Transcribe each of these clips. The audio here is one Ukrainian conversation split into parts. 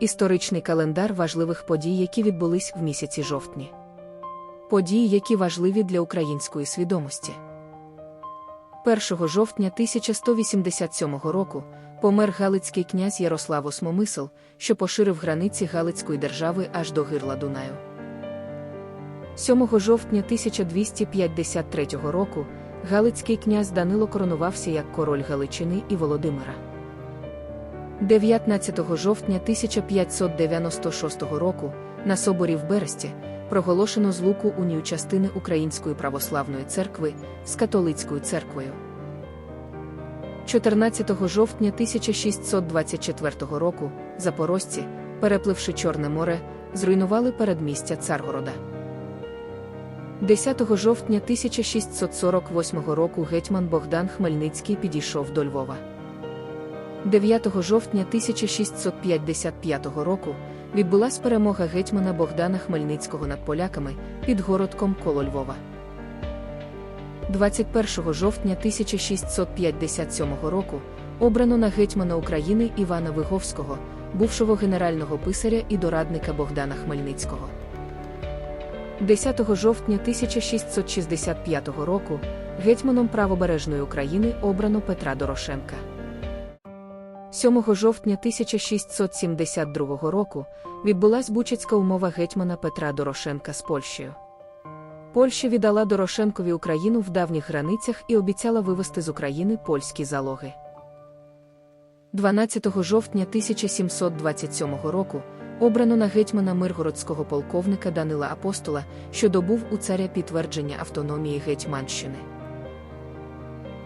Історичний календар важливих подій, які відбулись в місяці жовтні. Події, які важливі для української свідомості. 1 жовтня 1187 року помер Галицький князь Ярослав Осмомисл, що поширив границі Галицької держави аж до гирла Дунаю. 7 жовтня 1253 року Галицький князь Данило коронувався як король Галичини і Володимира. 19 жовтня 1596 року на соборі в Бересті проголошено злуку унію частини Української православної церкви з католицькою церквою. 14 жовтня 1624 року запорожці, перепливши Чорне море, зруйнували передмістя Царгорода. 10 жовтня 1648 року гетьман Богдан Хмельницький підійшов до Львова. 9 жовтня 1655 року відбулась перемога гетьмана Богдана Хмельницького над поляками під городком коло Львова. 21 жовтня 1657 року обрано на гетьмана України Івана Виговського, бувшого генерального писаря і дорадника Богдана Хмельницького. 10 жовтня 1665 року гетьманом правобережної України обрано Петра Дорошенка. 7 жовтня 1672 року відбулась Бучацька умова гетьмана Петра Дорошенка з Польщею. Польща віддала Дорошенкові Україну в давніх границях і обіцяла вивести з України польські залоги. 12 жовтня 1727 року обрано на гетьмана миргородського полковника Данила Апостола, що добув у царя підтвердження автономії Гетьманщини.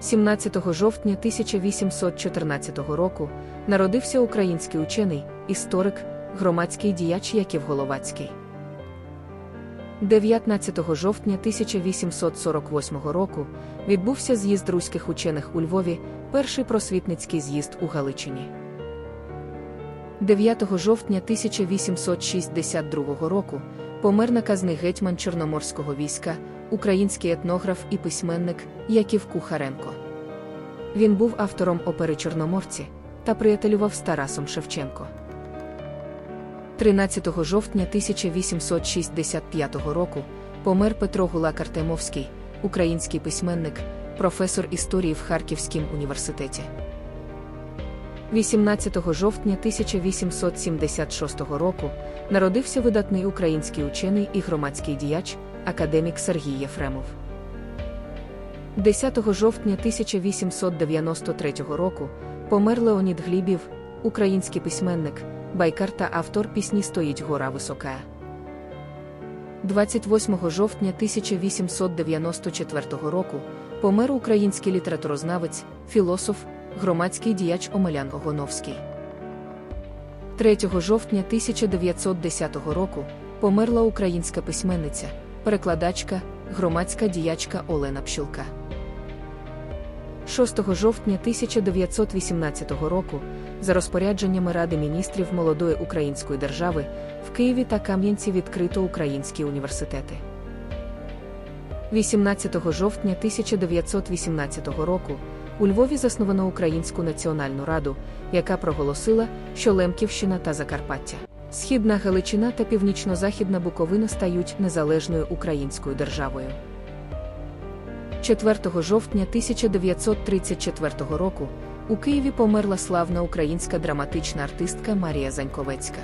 17 жовтня 1814 року народився український учений, історик, громадський діяч Яків Головацький. 19 жовтня 1848 року відбувся з'їзд руських учених у Львові, перший просвітницький з'їзд у Галичині. 9 жовтня 1862 року помер наказний гетьман Чорноморського війська, український етнограф і письменник Яків Кухаренко. Він був автором опери Чорноморці та приятелював з Тарасом Шевченко. 13 жовтня 1865 року помер Петро Гулак Артемовський, український письменник, професор історії в Харківському університеті. 18 жовтня 1876 року народився видатний український учений і громадський діяч, академік Сергій Єфремов. 10 жовтня 1893 року помер Леонід Глібів, український письменник, байкар та автор пісні Стоїть гора висока. 28 жовтня 1894 року помер український літературознавець, філософ, громадський діяч Омелян Огоновський. 3 жовтня 1910 року померла українська письменниця, перекладачка, громадська діячка Олена Пщілка. 6 жовтня 1918 року, за розпорядженнями Ради міністрів молодої української держави, в Києві та Кам'янці відкрито українські університети. 18 жовтня 1918 року у Львові засновано Українську національну раду, яка проголосила, що Лемківщина та Закарпаття, Східна Галичина та Північно-Західна Буковина стають незалежною українською державою. 4 жовтня 1934 року у Києві померла славна українська драматична артистка Марія Заньковецька.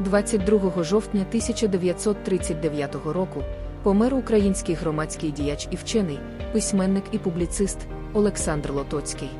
22 жовтня 1939 року помер український громадський діяч і вчений, письменник і публіцист Олександр Лотоцький.